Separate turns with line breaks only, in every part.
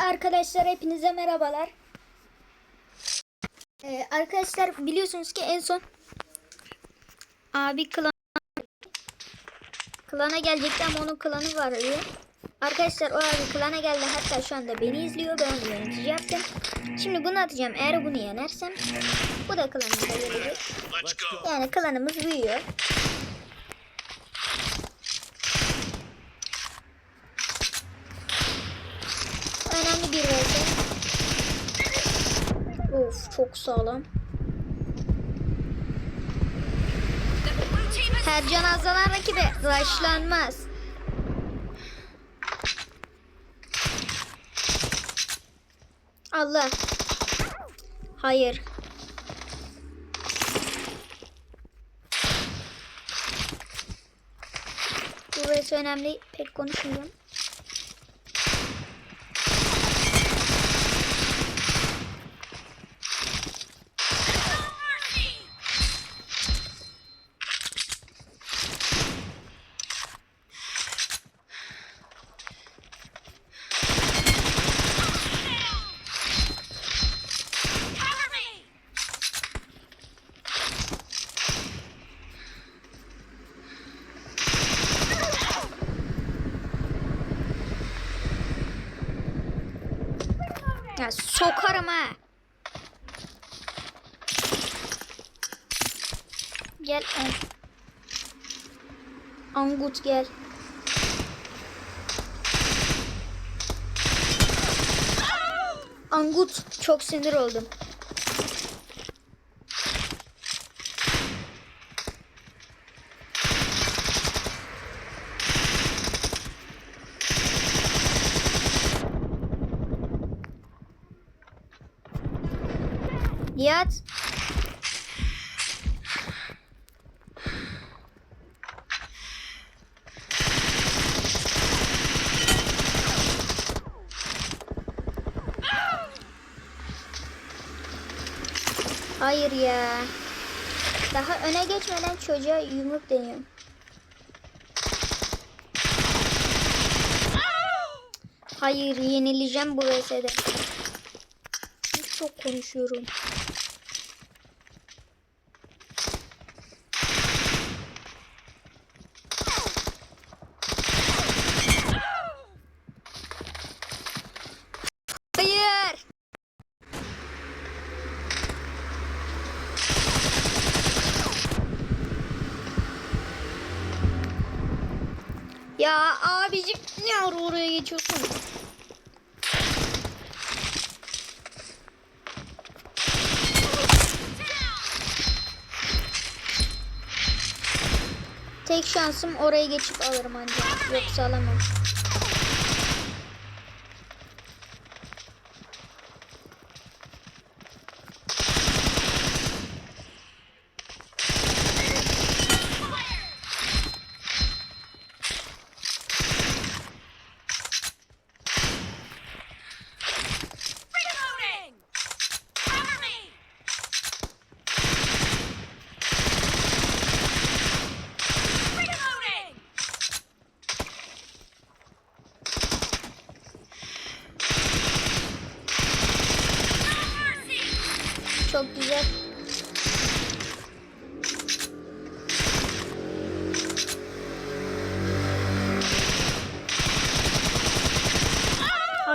Arkadaşlar hepinize merhabalar. Ee, arkadaşlar biliyorsunuz ki en son abi klan klana gelecekti ama onun klanı vardı. Arkadaşlar o abi klana geldi hatta şu anda beni izliyor ben onu yönetici yaptım. Şimdi bunu atacağım eğer bunu yenersem bu da klanımıza gelecek. Yani klanımız büyüyor. Önemli bir vs. Of çok sağlam. Her can azalan rakibe rushlanmaz. Allah. Hayır. Bu vs önemli. Pek konuşmayacağım. Ha. Gel An Angut gel. Angut çok sinir oldum. Hayır ya. Daha öne geçmeden çocuğa yumruk deniyorum. Hayır yenileceğim bu vs'de. Çok konuşuyorum. Hayır. Ya abicim ne ara oraya geçiyorsun? Tek şansım oraya geçip alırım ancak. Yoksa alamam.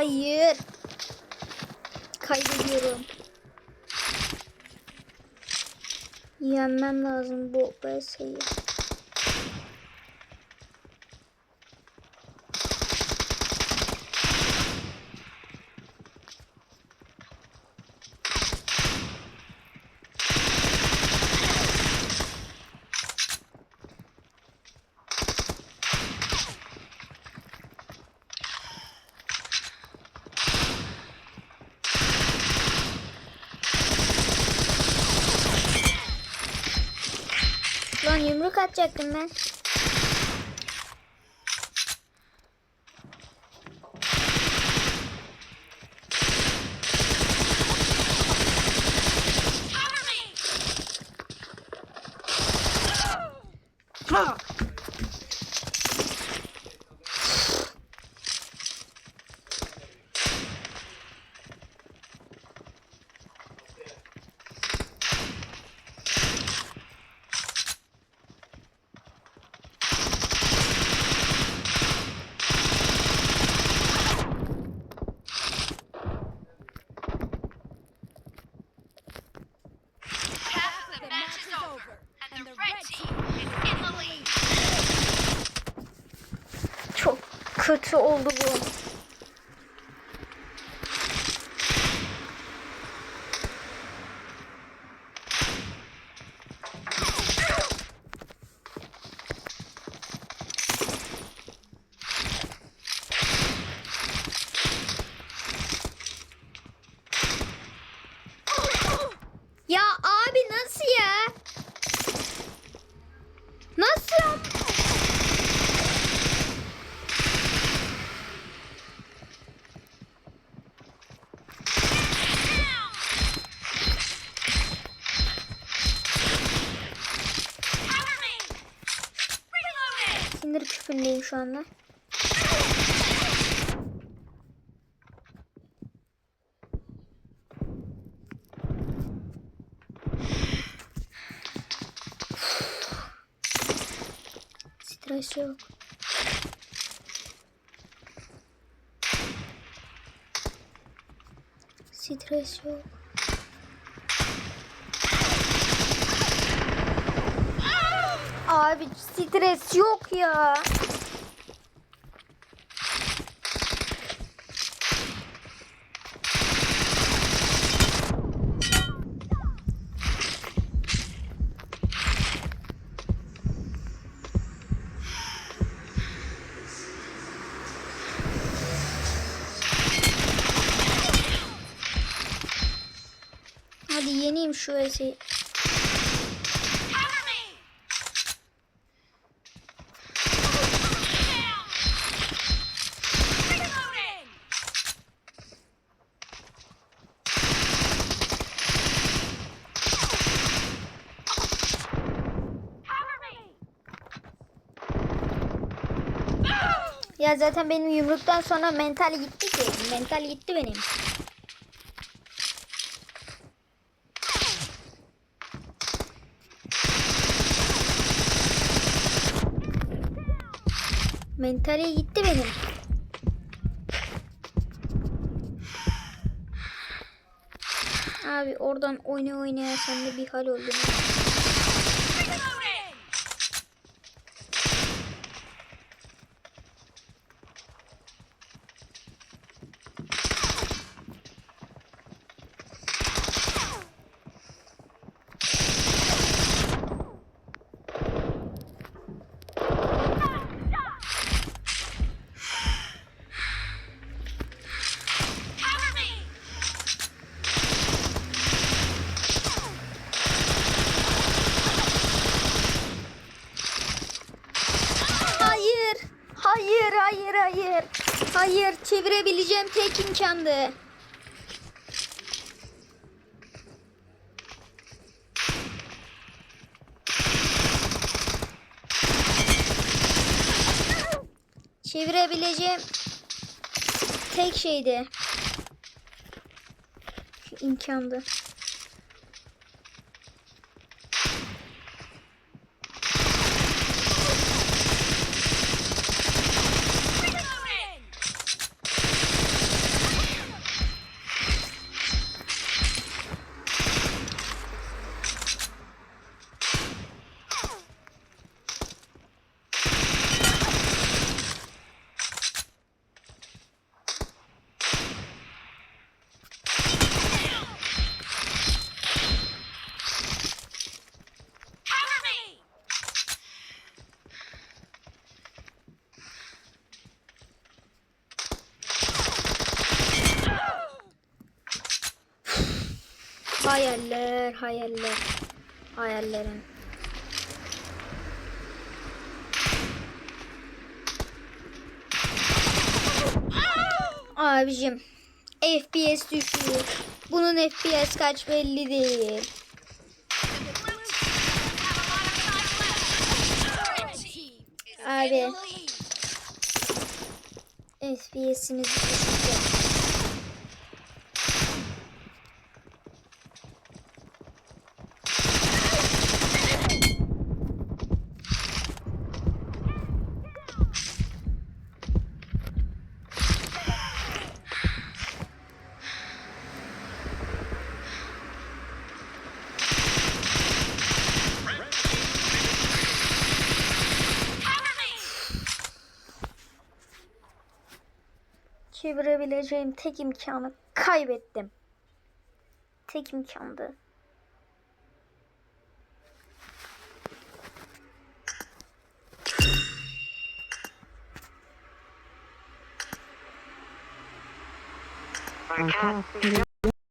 Hayır. Kaybediyorum. Yenmem lazım bu BS'yi. Yumruk atacaktım ben. Oldu bu. Ya abi nasıl ya? Nasıl ya?
Cover me! Reloading!
Sinir küpündeyim şu anda. Stres yok. Stres yok. Abi stres yok ya. Hadi yeneyim şu! Ya zaten benim yumruktan sonra mental gitti ki. Mental gitti benim. Mentali gitti benim. Abi oradan oyna oynaya sen de bir hal oldun.
Reloading! Cover me!
Hayır. Hayır, hayır, hayır. Hayır, çevirebileceğim tek imkandı. Çevirebileceğim tek şeydi. imkandı. Hayaller, hayaller. Hayallerim. Abicim. FPS düşüyor. Bunun FPS kaç belli değil. Abi. FPS'iniz düşecek. Çevirebileceğim tek imkanı kaybettim. Tek imkandı.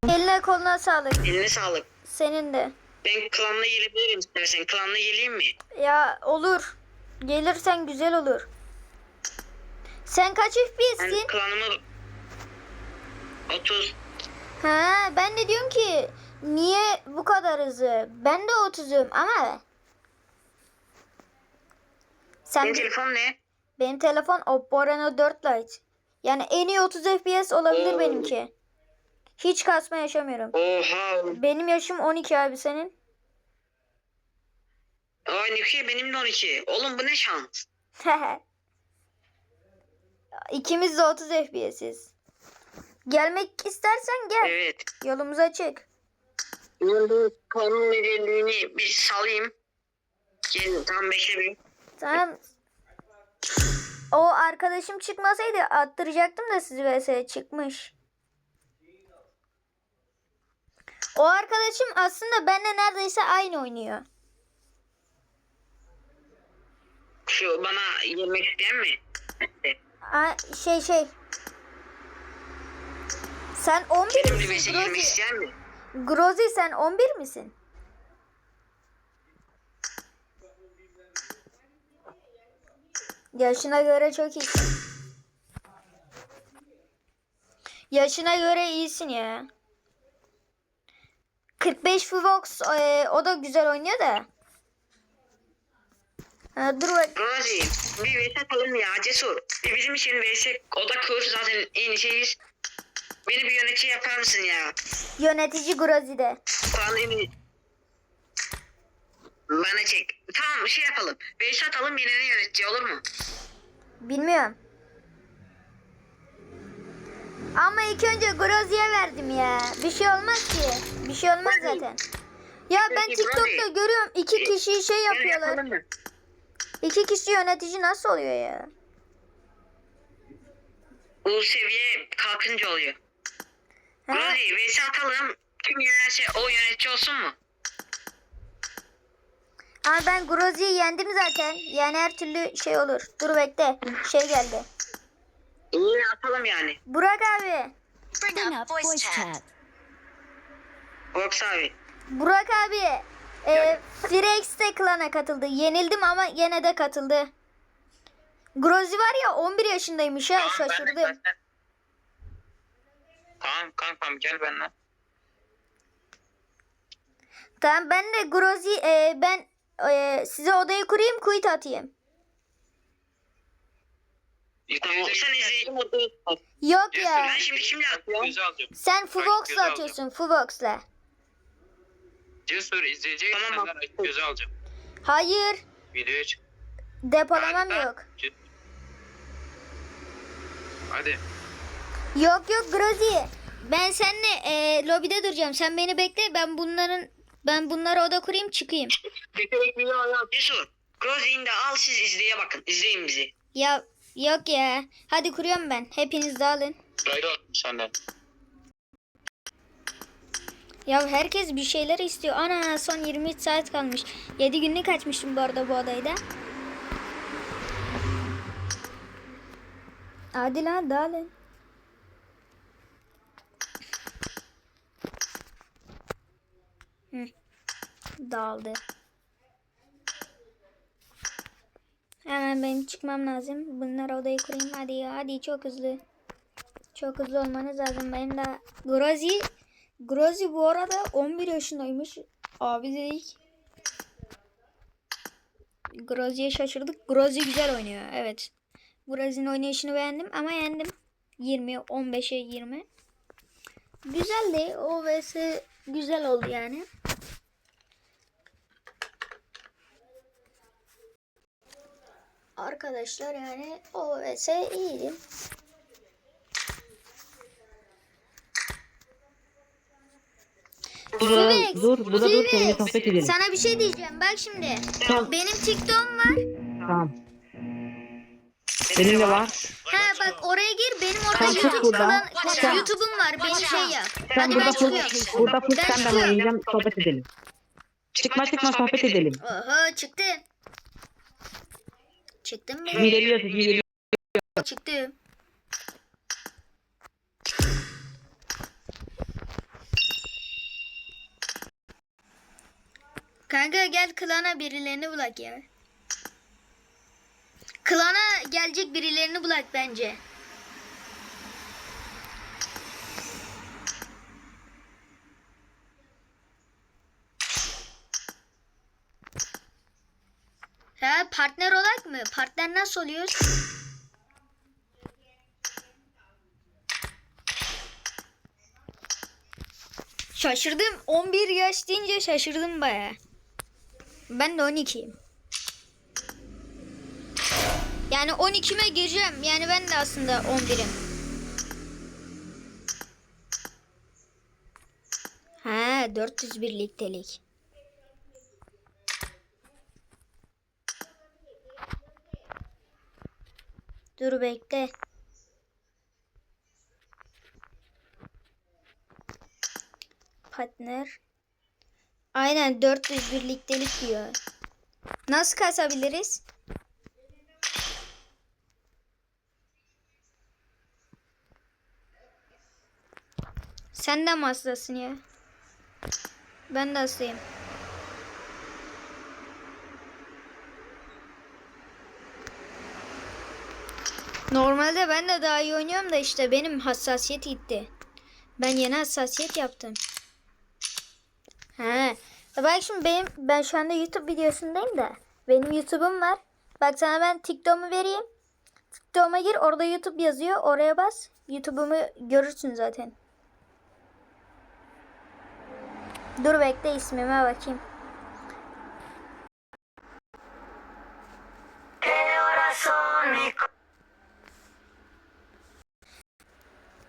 Eline koluna sağlık.
eline sağlık.
Senin de.
Ben klanla gelebilirim istersen. Klanla geleyim mi?
Ya olur. Gelirsen güzel olur. Sen kaç
Ben
FPS'sin?
klanımı 30
Ha, ben de diyorum ki niye bu kadar hızlı? Ben de 30'um ama sen
Senin telefon ne?
benim telefon Oppo Reno 4 Lite. Yani en iyi 30 FPS olabilir
Oo.
benimki. Hiç kasma yaşamıyorum.
Oha.
Benim yaşım 12 abi senin.
Ay Nükü benim de 12. Oğlum bu ne şans?
İkimiz de 30 FPS'iz. Gelmek istersen gel.
Evet.
Yolumuz açık.
Klanın üyeliğini bir salayım. Gel tam bekle bir.
Tamam. O arkadaşım çıkmasaydı attıracaktım da sizi vs çıkmış. O arkadaşım aslında benimle neredeyse aynı oynuyor.
Şu bana yemek isteyen mi?
Aa, şey şey. Sen 11
Benimle
misin Grozi?
isteyen mi?
Grozi sen 11 misin? Yaşına göre çok iyisin. Yaşına göre iyisin ya. 45 Fox e, o da güzel oynuyor da. Dur bak.
Rozi bir vs atalım ya cesur. Bir bizim için vs oda kur zaten en şeyiz. Beni bir yönetici yapar mısın ya?
Yönetici Grozi'de.
İyi. Bana çek. Tamam şey yapalım. Vs atalım yenene yönetici olur mu?
Bilmiyorum. Ama ilk önce Grozi'ye verdim ya. Bir şey olmaz ki. Bir şey olmaz zaten. Ya ben TikTok'ta görüyorum iki kişi şey
Gel
yapıyorlar. İki kişi yönetici nasıl oluyor ya?
Bu seviye kalkınca oluyor.
Ha?
Rozi vs atalım. Kim yenerse o yönetici olsun mu?
Ama ben Grozi'yi yendim zaten. Yani her türlü şey olur. Dur bekle. Şey geldi.
İyi atalım yani.
Burak abi.
Bring up voice chat.
Box abi.
Burak abi. E, Frex de klana katıldı. Yenildim ama yine de katıldı. Grozi var ya 11 yaşındaymış ha şaşırdım.
Tamam kankam gel benimle.
Tamam ben de Grozi e, ben e, size odayı kurayım quit atayım.
Tamam sen izleyin.
Yok ya.
Ben şimdi kimle atıyorum?
Sen Fuvox'la atıyorsun Fuvox'la.
Cesur izleyecek
Tamam.
açıp göze alacağım.
Hayır.
Videoya çık.
Depolamam
Hadi.
yok.
Hadi.
Yok yok Grozi. Ben seninle e, lobide duracağım. Sen beni bekle. Ben bunların ben bunlara oda kurayım çıkayım.
Cesur. Grozi'ni de al siz izleye bakın. İzleyin bizi.
Ya yok ya. Hadi kuruyorum ben. Hepiniz dağılın.
Sırayla senden.
Ya herkes bir şeyler istiyor. Ana son 23 saat kalmış. 7 günlük açmıştım bu arada bu odayı da. Hadi lan dağılın. Dağıldı. Hemen benim çıkmam lazım. Bunları odayı kurayım. Hadi ya. Hadi çok hızlı. Çok hızlı olmanız lazım. Benim de Grozi Grozi bu arada 11 yaşındaymış. Abi dedik. Grozi'ye şaşırdık. Grozi güzel oynuyor. Evet. Grozi'nin oynayışını beğendim ama yendim. 20, 15'e 20. Güzeldi. O vs güzel oldu yani. Arkadaşlar yani o vs iyiydi. Süvex,
dur, burada dur, seninle sohbet edelim.
Sana bir şey diyeceğim. Bak şimdi.
Tamam.
Benim TikTok'um var.
Tamam. Benim de var.
Ha bak oraya gir. Benim orada
Sen çık
YouTube
buradan. Sen-
YouTube'um var. Beni şey yap.
Sen
Hadi
burada
ben çıkıyorum.
burada
Ben
sen ben
çıkıyorum.
oynayacağım sohbet edelim. Çıkma çıkma sohbet edelim.
Oho çıktı. Çıktım mı?
Sizin geliyor sizin geliyor.
Çıktı. Kanka gel klana birilerini bulak ya. Klana gelecek birilerini bulak bence. Ha partner olak mı? Partner nasıl oluyor? Şaşırdım. 11 yaş deyince şaşırdım baya. Ben de 12'yim. Yani 12'me gireceğim. Yani ben de aslında 11'im. Ha 400 birliktelik. Dur bekle. Partner. Aynen 400 birliktelik diyor. Nasıl kasabiliriz? Sen de mi hastasın ya? Ben de hastayım. Normalde ben de daha iyi oynuyorum da işte benim hassasiyet gitti. Ben yeni hassasiyet yaptım. He. Bak şimdi benim ben şu anda YouTube videosundayım da benim YouTube'um var. Bak sana ben TikTok'umu vereyim. TikTok'uma gir orada YouTube yazıyor. Oraya bas. YouTube'umu görürsün zaten. Dur bekle ismime bakayım.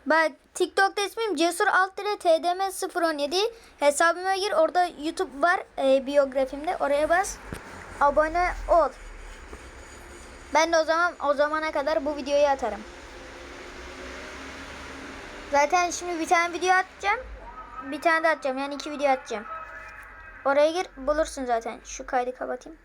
Bak TikTok'ta ismim Cesur Altıre TDM 017 hesabıma gir orada YouTube var e, biyografimde oraya bas abone ol. Ben de o zaman o zamana kadar bu videoyu atarım. Zaten şimdi bir tane video atacağım. Bir tane de atacağım yani iki video atacağım. Oraya gir bulursun zaten. Şu kaydı kapatayım.